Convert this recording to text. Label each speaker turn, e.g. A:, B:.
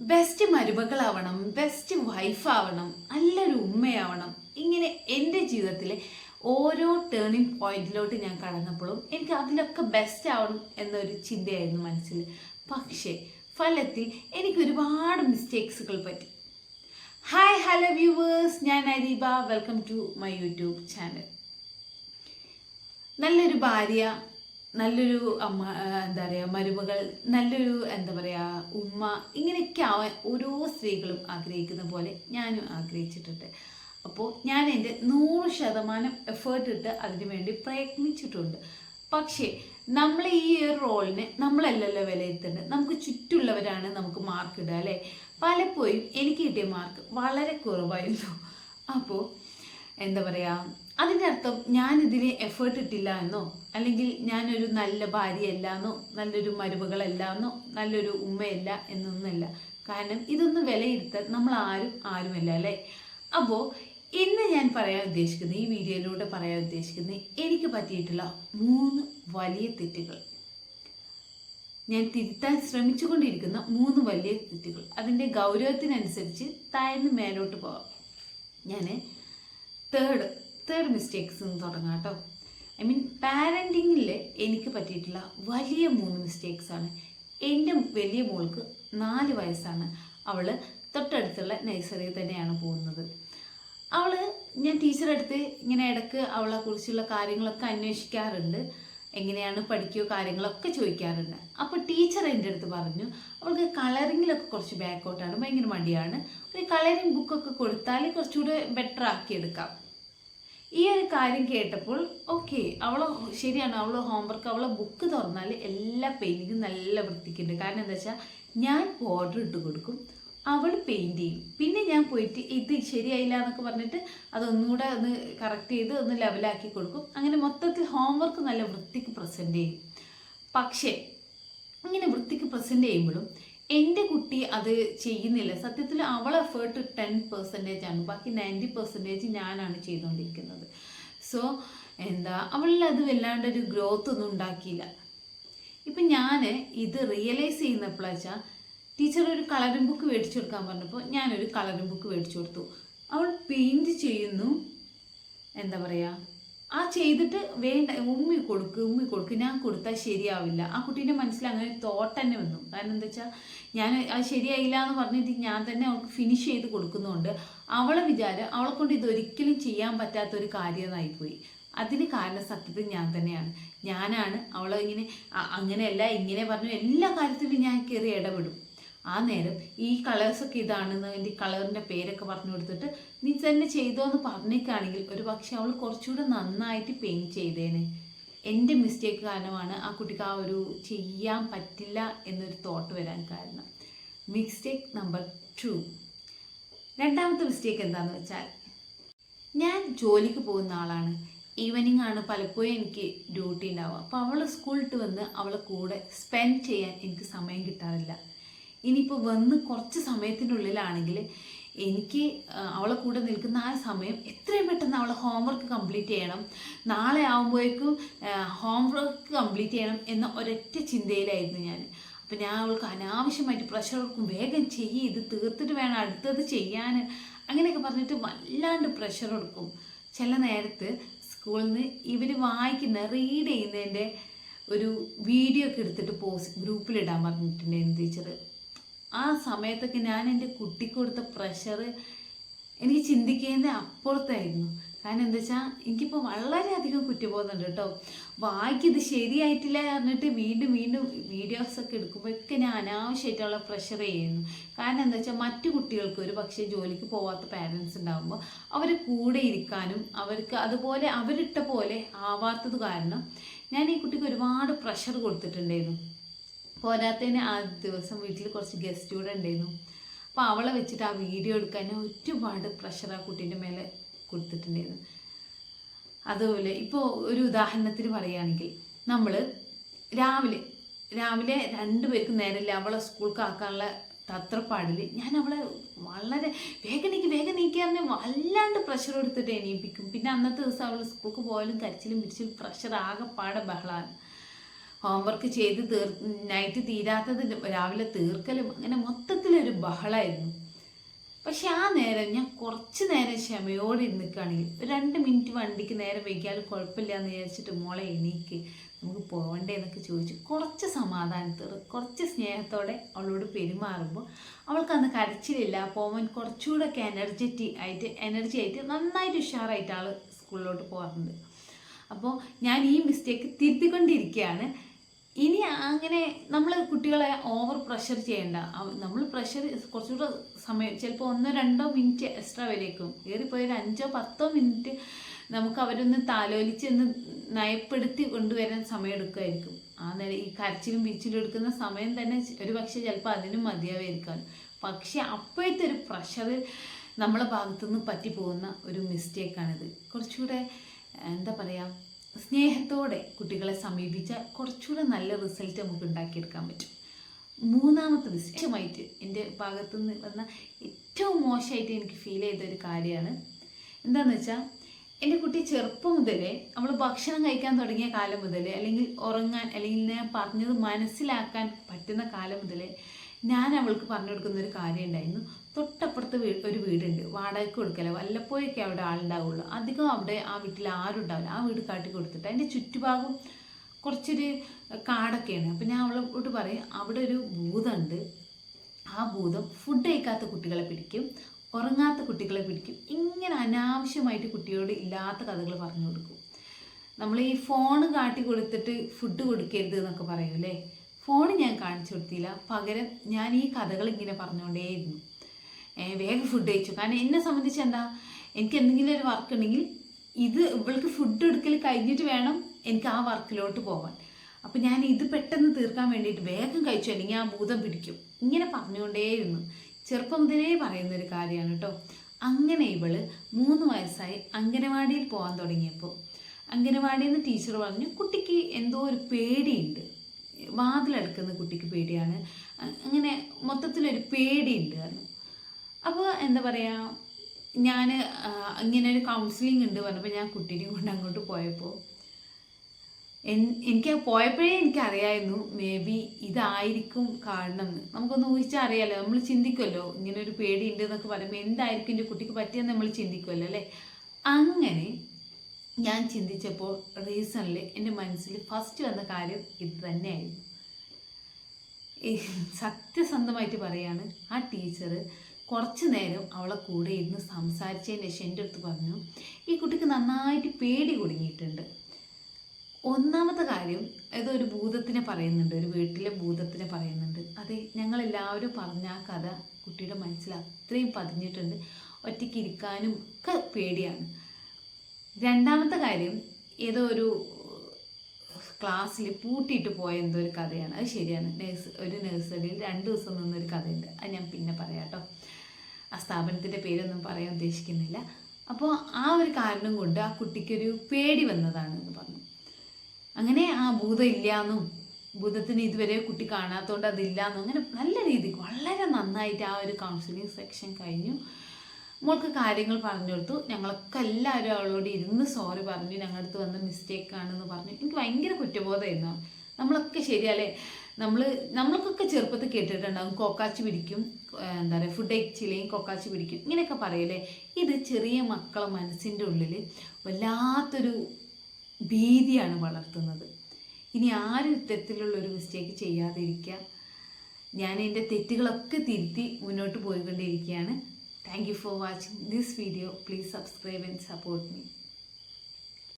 A: Best മരുമകളാവണം best വൈഫാവണം നല്ലൊരു ഉമ്മയാവണം. ഇങ്ങനെ എന്റെ ജീവിതത്തിലെ ഓരോ ടേണിംഗ് പോയിന്റിലോട്ട് ഞാൻ കടന്നപ്പോഴും എനിക്ക് അതിലൊക്കെ ബെസ്റ്റ് ആവണം എന്നൊരു ചിന്തയായിരുന്നു മനസ്സിൽ. പക്ഷേ ഫലത്തിൽ എനിക്ക് ഒരുപാട് മിസ്റ്റേക്സുകൾ പറ്റി. ഹായ് ഹലോ വ്യൂവേഴ്സ് ഞാൻ Areeba. Welcome to my YouTube channel നല്ലൊരു ഭാര്യ നല്ലൊരു അമ്മ എന്താ പറയുക മരുമകൾ നല്ലൊരു എന്താ പറയുക ഉമ്മ ഇങ്ങനെയൊക്കെ ആവാൻ ഓരോ സ്ത്രീകളും ആഗ്രഹിക്കുന്ന പോലെ ഞാനും ആഗ്രഹിച്ചിട്ടുണ്ട്. അപ്പോൾ ഞാൻ എന്റെ നൂറ് ശതമാനം എഫേർട്ട് ഇട്ട് അതിനു വേണ്ടി പ്രയത്നിച്ചിട്ടുണ്ട്. പക്ഷേ നമ്മൾ ഈ ഒരു റോളിനെ നമ്മളല്ലല്ലോ വിലയിരുത്തേണ്ടത്. നമുക്ക് ചുറ്റുള്ളവരാണ് നമുക്ക് മാർക്ക് ഇടുക അല്ലേ? പലപ്പോഴും എനിക്ക് കിട്ടിയ മാർക്ക് വളരെ കുറവായിരുന്നു. അപ്പോൾ എന്താ പറയുക അതിന്റെ അർത്ഥം ഞാൻ ഇതിന് എഫേർട്ട് ഇട്ടില്ല എന്നോ അല്ലെങ്കിൽ ഞാനൊരു നല്ല ഭാര്യയല്ല എന്നോ നല്ലൊരു മരുമകളല്ല എന്നോ നല്ലൊരു ഉമ്മയല്ല എന്നൊന്നുമല്ല. കാരണം ഇതൊന്നും വിലയിരുത്താൻ നമ്മൾ ആരും ആരുമല്ല അല്ലേ? അപ്പോൾ ഇന്ന് ഞാൻ പറയാൻ ഉദ്ദേശിക്കുന്നത് ഈ വീഡിയോയിലൂടെ പറയാൻ ഉദ്ദേശിക്കുന്നത് എനിക്ക് പറ്റിയിട്ടുള്ള മൂന്ന് വലിയ തെറ്റുകൾ. ഞാൻ തിരുത്താൻ ശ്രമിച്ചുകൊണ്ടിരിക്കുന്ന മൂന്ന് വലിയ തെറ്റുകൾ. അതിന്റെ ഗൗരവത്തിനനുസരിച്ച് താഴ്ന്ന് മേലോട്ട് പോവാം ഞാൻ തേർഡ് തേർഡ് മിസ്റ്റേക്സ് നിന്ന് തുടങ്ങാം കേട്ടോ. ഐ മീൻ പാരന്റിങ്ങിൽ എനിക്ക് പറ്റിയിട്ടുള്ള വലിയ മൂന്ന് മിസ്റ്റേക്സ് ആണ്. എന്റെ വലിയ മോൾക്ക് നാല് വയസ്സാണ്. അവൾ തൊട്ടടുത്തുള്ള നഴ്സറിയിൽ തന്നെയാണ് പോകുന്നത്. അവൾ ഞാൻ ടീച്ചറെടുത്ത് ഇങ്ങനെ ഇടയ്ക്ക് അവളെ കുറിച്ചുള്ള കാര്യങ്ങളൊക്കെ അന്വേഷിക്കാറുണ്ട്. എങ്ങനെയാണ് പഠിക്കുകയോ കാര്യങ്ങളൊക്കെ ചോദിക്കാറുണ്ട്. അപ്പോൾ ടീച്ചർ എന്റെ അടുത്ത് പറഞ്ഞു അവൾക്ക് കളറിങ്ങിലൊക്കെ കുറച്ച് ബാക്കൗട്ടാണ് ഭയങ്കര മടിയാണ്. ഒരു കളറിങ് ബുക്കൊക്കെ കൊടുത്താൽ കുറച്ചുകൂടെ ബെറ്റർ ആക്കിയെടുക്കാം ഈ ഒരു കാര്യം കേട്ടപ്പോൾ ഓക്കെ അവൾ ശരിയാണ് അവൾ ഹോംവർക്ക് അവളെ ബുക്ക് തുറന്നാൽ എല്ലാ പെയിന്റിങ്ങും നല്ല വൃത്തിക്കുണ്ട്. കാരണം എന്താ വെച്ചാൽ ഞാൻ ബോർഡർ ഇട്ട് കൊടുക്കും അവൾ പെയിന്റ് ചെയ്യും. പിന്നെ ഞാൻ പോയിട്ട് ഇത് ശരിയായില്ല എന്നൊക്കെ പറഞ്ഞിട്ട് അതൊന്നുകൂടെ ഒന്ന് കറക്റ്റ് ചെയ്ത് ഒന്ന് ലെവലാക്കി കൊടുക്കും. അങ്ങനെ മൊത്തത്തിൽ ഹോംവർക്ക് നല്ല വൃത്തിക്ക് പ്രസന്റ് ചെയ്യും. പക്ഷേ ഇങ്ങനെ വൃത്തിക്ക് പ്രസന്റ് ചെയ്യുമ്പോഴും എന്റെ കുട്ടി അത് ചെയ്യുന്നില്ല. സത്യത്തിൽ അവൾ എഫേർട്ട് ടെൻ പെർസെന്റേജ് ആണ്. ബാക്കി നയന്റി പെർസെന്റേജ് ഞാനാണ് ചെയ്തുകൊണ്ടിരിക്കുന്നത് സോ എന്താ അവളിൽ അത് വല്ലാണ്ടൊരു ഗ്രോത്ത് ഒന്നും ഉണ്ടാക്കിയില്ല. ഇപ്പം ഞാൻ ഇത് റിയലൈസ് ചെയ്യുന്നപ്പോഴാ വെച്ചാൽ ടീച്ചർ ഒരു കളറിംഗ് ബുക്ക് മേടിച്ചു കൊടുക്കാൻ പറഞ്ഞപ്പോൾ ഞാനൊരു കളറിംഗ് ബുക്ക് മേടിച്ചു കൊടുത്തു. അവൾ പെയിന്റ് ചെയ്യുന്നു. എന്താ പറയുക ആ ചെയ്തിട്ട് വേണ്ട ഉമ്മി കൊടുക്ക് ഉമ്മി കൊടുക്ക് ഞാൻ കൊടുത്താൽ ശരിയാവില്ല. ആ കുട്ടീന്റെ മനസ്സിൽ അങ്ങനെ തോട്ട് തന്നെ വന്നു. കാരണം എന്താ വെച്ചാൽ ഞാൻ അത് ശരിയായില്ല എന്ന് പറഞ്ഞിട്ട് ഞാൻ തന്നെ അവൾക്ക് ഫിനിഷ് ചെയ്ത് കൊടുക്കുന്നതുകൊണ്ട് അവളെ വിചാരം അവളെ കൊണ്ട് ഇതൊരിക്കലും ചെയ്യാൻ പറ്റാത്ത ഒരു കാര്യമായിപ്പോയി. അതിന് കാരണം സത്യത്തിൽ ഞാൻ തന്നെയാണ്. ഞാനാണ് അവളെ ഇങ്ങനെ അങ്ങനെയല്ല ഇങ്ങനെ പറഞ്ഞു എല്ലാ കാര്യത്തിലും ഞാൻ കയറി ഇടപെടും. ആ നേരം ഈ കളേഴ്സ് ഒക്കെ ഇതാണെന്ന് എന്റെ കളറിന്റെ പേരൊക്കെ പറഞ്ഞു കൊടുത്തിട്ട് നീ തന്നെ ചെയ്തോ എന്ന് പറഞ്ഞേക്കാണെങ്കിൽ ഒരു പക്ഷെ അവൾ കുറച്ചുകൂടെ നന്നായിട്ട് പെയിന്റ് ചെയ്തേനെ. എന്റെ മിസ്റ്റേക്ക് കാരണമാണ് ആ കുട്ടിക്ക് ആ ഒരു ചെയ്യാൻ പറ്റില്ല എന്നൊരു തോട്ട് വരാൻ കാരണം. മിസ്റ്റേക്ക് നമ്പർ ടു രണ്ടാമത്തെ മിസ്റ്റേക്ക് എന്താണെന്ന് വെച്ചാൽ ഞാൻ ജോലിക്ക് പോകുന്ന ആളാണ്. ഈവനിങ് ആണ് പലപ്പോഴും എനിക്ക് ഡ്യൂട്ടി ഉണ്ടാവുക. അപ്പോൾ അവൾ സ്കൂളിട്ട് വന്ന് അവളെ കൂടെ സ്പെൻഡ് ചെയ്യാൻ എനിക്ക് സമയം കിട്ടാറില്ല. ഇനിയിപ്പോൾ വന്ന് കുറച്ച് സമയത്തിനുള്ളിലാണെങ്കിൽ എനിക്ക് അവളെ കൂടെ നിൽക്കുന്ന ആ സമയം എത്രയും പെട്ടെന്ന് അവളെ ഹോംവർക്ക് കംപ്ലീറ്റ് ചെയ്യണം. നാളെ ആകുമ്പോഴേക്കും ഹോംവർക്ക് കംപ്ലീറ്റ് ചെയ്യണം എന്ന ഒരൊറ്റ ചിന്തയിലായിരുന്നു ഞാൻ. അപ്പം ഞാൻ അവൾക്ക് അനാവശ്യമായിട്ട് പ്രഷർ കൊടുക്കും. വേഗം ചെയ്യ് ഇത് തീർത്തിട്ട് വേണം അടുത്തത് ചെയ്യാൻ അങ്ങനെയൊക്കെ പറഞ്ഞിട്ട് വല്ലാണ്ട് പ്രഷർ കൊടുക്കും. ചില നേരത്ത് സ്കൂളിൽ നിന്ന് ഇവർ വായിക്കുന്ന റീഡ് ചെയ്യുന്നതിന്റെ ഒരു വീഡിയോ ഒക്കെ എടുത്തിട്ട് പോസ്റ്റ് ഗ്രൂപ്പിലിടാൻ പറഞ്ഞിട്ടുണ്ടായിരുന്നു ടീച്ചർ ആ സമയത്തൊക്കെ ഞാൻ എന്റെ കുട്ടിക്ക് കൊടുത്ത പ്രഷർ എനിക്ക് ചിന്തിക്കുന്നത് അപ്പുറത്തായിരുന്നു. കാരണം എന്താ വെച്ചാൽ എനിക്കിപ്പോൾ വളരെയധികം കുറ്റബോധമുണ്ട് കേട്ടോ. വായിക്കിത് ശരിയായിട്ടില്ല പറഞ്ഞിട്ട് വീണ്ടും വീണ്ടും വീഡിയോസൊക്കെ എടുക്കുമ്പോഴൊക്കെ ഞാൻ അനാവശ്യമായിട്ടുള്ള പ്രഷർ ചെയ്യുന്നു. കാരണം എന്താ വെച്ചാൽ മറ്റു കുട്ടികൾക്ക് ഒരു പക്ഷേ ജോലിക്ക് പോവാത്ത പാരൻസ് ഉണ്ടാകുമ്പോൾ അവർ കൂടെ ഇരിക്കാനും അവർക്ക് അതുപോലെ അവരിട്ട പോലെ ആവാത്തത് കാരണം ഞാൻ ഈ കുട്ടിക്ക് ഒരുപാട് പ്രഷർ കൊടുത്തിട്ടുണ്ടായിരുന്നു. പോരാത്തതിന് ആ ദിവസം വീട്ടിൽ കുറച്ച് ഗസ്റ്റ് കൂടെ ഉണ്ടായിരുന്നു. അപ്പോൾ അവളെ വെച്ചിട്ട് ആ വീഡിയോ എടുക്കാൻ ഒരുപാട് പ്രഷർ ആ കുട്ടീന്റെ മേലെ കൊടുത്തിട്ടുണ്ടായിരുന്നു. അതുപോലെ ഇപ്പോൾ ഒരു ഉദാഹരണത്തിന് പറയുകയാണെങ്കിൽ നമ്മൾ രാവിലെ രാവിലെ രണ്ടുപേർക്കും നേരമില്ല അവളെ സ്കൂൾക്ക് ആക്കാനുള്ള തത്രപ്പാടിൽ ഞാൻ അവളെ വളരെ വേഗം നീക്കി വേഗം നീക്കി പറഞ്ഞ് വല്ലാണ്ട് പ്രഷർ എടുത്തിട്ട് എണീപ്പിക്കും. പിന്നെ അന്നത്തെ ദിവസം അവൾ സ്കൂൾക്ക് പോയാലും കരച്ചിലും പിടിച്ചിലും പ്രഷർ ആകെപ്പാടെ ബഹളമാണ് ഹോംവർക്ക് ചെയ്ത് തീർ നൈറ്റ് തീരാത്തത് രാവിലെ തീർക്കലും അങ്ങനെ മൊത്തത്തിലൊരു ബഹളായിരുന്നു. പക്ഷെ ആ നേരം ഞാൻ കുറച്ച് നേരം ക്ഷമയോടെ നിൽക്കുകയാണെങ്കിൽ രണ്ട് മിനിറ്റ് വണ്ടിക്ക് നേരം വൈകിയാലും കുഴപ്പമില്ല എന്ന് വിചാരിച്ചിട്ട് മോളെ എനിക്ക് നമുക്ക് പോകണ്ടേ എന്നൊക്കെ ചോദിച്ചു കുറച്ച് സമാധാനത്തോടെ കുറച്ച് സ്നേഹത്തോടെ അവളോട് പെരുമാറുമ്പോൾ അവൾക്ക് അന്ന് കരച്ചിലില്ല. പോവാൻ കുറച്ചുകൂടെ ഒക്കെ എനർജറ്റി ആയിട്ട് എനർജി ആയിട്ട് നന്നായിട്ട് ഉഷാറായിട്ട് ആൾ സ്കൂളിലോട്ട് പോകാറുണ്ട്. അപ്പോൾ ഞാൻ ഈ മിസ്റ്റേക്ക് തിരുത്തിക്കൊണ്ടിരിക്കുകയാണ്. ഇനി അങ്ങനെ നമ്മൾ കുട്ടികളെ ഓവർ പ്രഷർ ചെയ്യേണ്ട. നമ്മൾ പ്രഷർ കുറച്ചുകൂടെ സമയം ചിലപ്പോൾ ഒന്നോ രണ്ടോ മിനിറ്റ് എക്സ്ട്രാ വരേക്കും. ഏറിപ്പോയി ഒരു അഞ്ചോ പത്തോ മിനിറ്റ് നമുക്ക് അവരൊന്ന് താലോലിച്ച് ഒന്ന് നയപ്പെടുത്തി കൊണ്ടുവരാൻ സമയം എടുക്കുമായിരിക്കും ആ നേരം ഈ കരച്ചിലും പിച്ചിലും എടുക്കുന്ന സമയം തന്നെ ഒരു പക്ഷേ ചിലപ്പോൾ അതിനും മതിയാവായിരിക്കാം. പക്ഷെ അപ്പോഴത്തെ ഒരു പ്രഷർ നമ്മളെ ഭാഗത്തുനിന്ന് പറ്റിപ്പോകുന്ന ഒരു മിസ്റ്റേക്കാണിത് കുറച്ചുകൂടെ എന്താ പറയുക സ്നേഹത്തോടെ കുട്ടികളെ സമീപിച്ചാൽ കുറച്ചുകൂടെ നല്ല റിസൾട്ട് നമുക്ക് ഉണ്ടാക്കിയെടുക്കാൻ പറ്റും. മൂന്നാമത്തെ വിശേഷമായിട്ട് എന്റെ ഭാഗത്തുനിന്ന് വന്ന ഏറ്റവും മോശമായിട്ട് എനിക്ക് ഫീൽ ചെയ്ത ഒരു കാര്യമാണ്. എന്താണെന്ന് വെച്ചാൽ എന്റെ കുട്ടി ചെറുപ്പം മുതലേ അവൾ ഭക്ഷണം കഴിക്കാൻ തുടങ്ങിയ കാലം മുതലേ അല്ലെങ്കിൽ ഉറങ്ങാൻ അല്ലെങ്കിൽ ഞാൻ പറഞ്ഞത് മനസ്സിലാക്കാൻ പറ്റുന്ന കാലം മുതലേ ഞാൻ അവൾക്ക് പറഞ്ഞു കൊടുക്കുന്ന ഒരു കാര്യം ഉണ്ടായിരുന്നു. വീ ഒരു വീടുണ്ട്. വാടകയ്ക്ക് കൊടുക്കല. വല്ലപ്പോഴൊക്കെ അവിടെ ആളുണ്ടാവുള്ളൂ. അധികം അവിടെ ആ വീട്ടിൽ ആരും ഉണ്ടാവില്ല. ആ വീട് കാട്ടി കൊടുത്തിട്ട് അതിന്റെ ചുറ്റുഭാഗം കുറച്ചൊരു കാടൊക്കെയാണ്. അപ്പം ഞാൻ അവളോട് പറയും അവിടെ ഒരു ഭൂതമുണ്ട്. ആ ഭൂതം ഫുഡ് കഴിക്കാത്ത കുട്ടികളെ പിടിക്കും. ഉറങ്ങാത്ത കുട്ടികളെ പിടിക്കും. ഇങ്ങനെ അനാവശ്യമായിട്ട് കുട്ടിയോട് ഇല്ലാത്ത കഥകൾ പറഞ്ഞു കൊടുക്കും. നമ്മൾ ഈ ഫോൺ കാട്ടി കൊടുത്തിട്ട് ഫുഡ് കൊടുക്കരുത് എന്നൊക്കെ പറയൂലേ ഫോൺ ഞാൻ കാണിച്ചു കൊടുത്തില്ല. പകരം ഞാൻ ഈ കഥകൾ ഇങ്ങനെ പറഞ്ഞുകൊണ്ടേയിരുന്നു. വേഗം ഫുഡ് കഴിച്ചു. കാരണം എന്നെ സംബന്ധിച്ച് എന്താ എനിക്ക് എന്തെങ്കിലും ഒരു വർക്ക് ഉണ്ടെങ്കിൽ ഇത് ഇവൾക്ക് ഫുഡ് എടുക്കൽ കഴിഞ്ഞിട്ട് വേണം എനിക്ക് ആ വർക്കിലോട്ട് പോകാൻ അപ്പം ഞാൻ ഇത് പെട്ടെന്ന് തീർക്കാൻ വേണ്ടിയിട്ട് വേഗം കഴിച്ചു അല്ലെങ്കിൽ ആ ഭൂതം പിടിക്കും. ഇങ്ങനെ പറഞ്ഞുകൊണ്ടേയിരുന്നു. ചെറുപ്പം മുതലേ പറയുന്നൊരു കാര്യമാണ് കേട്ടോ. അങ്ങനെ ഇവൾ മൂന്ന് വയസ്സായി അംഗനവാടിയിൽ പോകാൻ തുടങ്ങിയപ്പോൾ അംഗനവാടിയിൽ നിന്ന് ടീച്ചർ പറഞ്ഞു കുട്ടിക്ക് എന്തോ ഒരു പേടിയുണ്ട്. വാതിലടുക്കുന്ന കുട്ടിക്ക് പേടിയാണ്. അങ്ങനെ മൊത്തത്തിലൊരു പേടിയുണ്ട് പറഞ്ഞു. അപ്പോൾ എന്താ പറയുക ഞാൻ ഇങ്ങനെ ഒരു കൗൺസിലിംഗ് ഉണ്ട് പറഞ്ഞപ്പോൾ ഞാൻ കുട്ടീനെയും കൊണ്ട് അങ്ങോട്ട് പോയപ്പോൾ എനിക്ക് പോയപ്പോഴേ എനിക്കറിയായിരുന്നു മേ ബി ഇതായിരിക്കും കാരണം എന്ന് നമുക്കൊന്ന് ഊഹിച്ചാൽ അറിയാലോ നമ്മൾ ചിന്തിക്കുമല്ലോ ഇങ്ങനെ ഒരു പേടി ഉണ്ട് എന്നൊക്കെ പറയുമ്പോൾ എന്തായിരിക്കും എന്റെ കുട്ടിക്ക് പറ്റിയെന്ന് നമ്മൾ ചിന്തിക്കുമല്ലോ അല്ലേ? അങ്ങനെ ഞാൻ ചിന്തിച്ചപ്പോൾ റീസണിൽ എന്റെ മനസ്സിൽ ഫസ്റ്റ് വന്ന കാര്യം ഇത് തന്നെയായിരുന്നു. സത്യസന്ധമായിട്ട് പറയാണ് ആ ടീച്ചർ കുറച്ച് നേരം അവളെ കൂടെ ഇരുന്ന് സംസാരിച്ചതിന് ശേഷം എന്റെ അടുത്ത് പറഞ്ഞു ഈ കുട്ടിക്ക് നന്നായിട്ട് പേടി കുടുങ്ങിയിട്ടുണ്ട്. ഒന്നാമത്തെ കാര്യം ഇതൊരു ഭൂതത്തിനെ പറയുന്നുണ്ട് ഒരു വീട്ടിലെ ഭൂതത്തിനെ പറയുന്നുണ്ട്. അതെ ഞങ്ങളെല്ലാവരും പറഞ്ഞ ആ കഥ കുട്ടിയുടെ മനസ്സിൽ അത്രയും പതിഞ്ഞിട്ടുണ്ട്. ഒറ്റയ്ക്ക് ഇരിക്കാനും ഒക്കെ പേടിയാണ്. രണ്ടാമത്തെ കാര്യം ഏതോ ഒരു ക്ലാസ്സിൽ പൂട്ടിയിട്ട് പോയ എന്തോ ഒരു കഥയാണ്. അത് ശരിയാണ്. നേഴ്സ് ഒരു നഴ്സറിയിൽ രണ്ട് ദിവസം നിന്നൊരു കഥയുണ്ട്. അത് ഞാൻ പിന്നെ പറയാം കേട്ടോ. ആ സ്ഥാപനത്തിന്റെ പേരൊന്നും പറയാൻ ഉദ്ദേശിക്കുന്നില്ല. അപ്പോൾ ആ ഒരു കാരണം കൊണ്ട് ആ കുട്ടിക്കൊരു പേടി വന്നതാണ് എന്ന് പറഞ്ഞു. അങ്ങനെ ആ ഭൂതം ഇല്ലയെന്നും ഭൂതത്തിന് ഇതുവരെ കുട്ടി കാണാത്തതുകൊണ്ട് അതില്ലാന്നും അങ്ങനെ നല്ല രീതിക്ക് വളരെ നന്നായിട്ട് ആ ഒരു കൗൺസിലിംഗ് സെക്ഷൻ കഴിഞ്ഞു. മോൾക്ക് കാര്യങ്ങൾ പറഞ്ഞു കൊടുത്തു. ഞങ്ങളൊക്കെ എല്ലാവരും അവളോട് ഇരുന്ന് സോറി പറഞ്ഞു. ഞങ്ങളുടെ അടുത്ത് വന്ന മിസ്റ്റേക്ക് ആണെന്ന് പറഞ്ഞു. എനിക്ക് ഭയങ്കര കുറ്റബോധമായിരുന്നു. നമ്മളൊക്കെ ശരിയല്ലേ? നമ്മൾ നമ്മൾക്കൊക്കെ ചെറുപ്പത്തിൽ കേട്ടിട്ടുണ്ടാകും കോക്കാച്ചി പിടിക്കും എന്താ പറയുക ഫുഡ് കഴിച്ചില്ലെങ്കിൽ കൊക്കാച്ചി പിടിക്കും ഇങ്ങനെയൊക്കെ പറയില്ലേ? ഇത് ചെറിയ മക്കളെ മനസ്സിന്റെ ഉള്ളിൽ വല്ലാത്തൊരു ഭീതിയാണ് വളർത്തുന്നത്. ഇനി ആരും ഇത്തരത്തിലുള്ള ഒരു മിസ്റ്റേക്ക് ചെയ്യാതിരിക്കുക ഞാൻ എന്റെ തെറ്റുകളൊക്കെ തിരുത്തി മുന്നോട്ട് പോയിക്കൊണ്ടിരിക്കുകയാണ് thank you for watching this video please subscribe and support me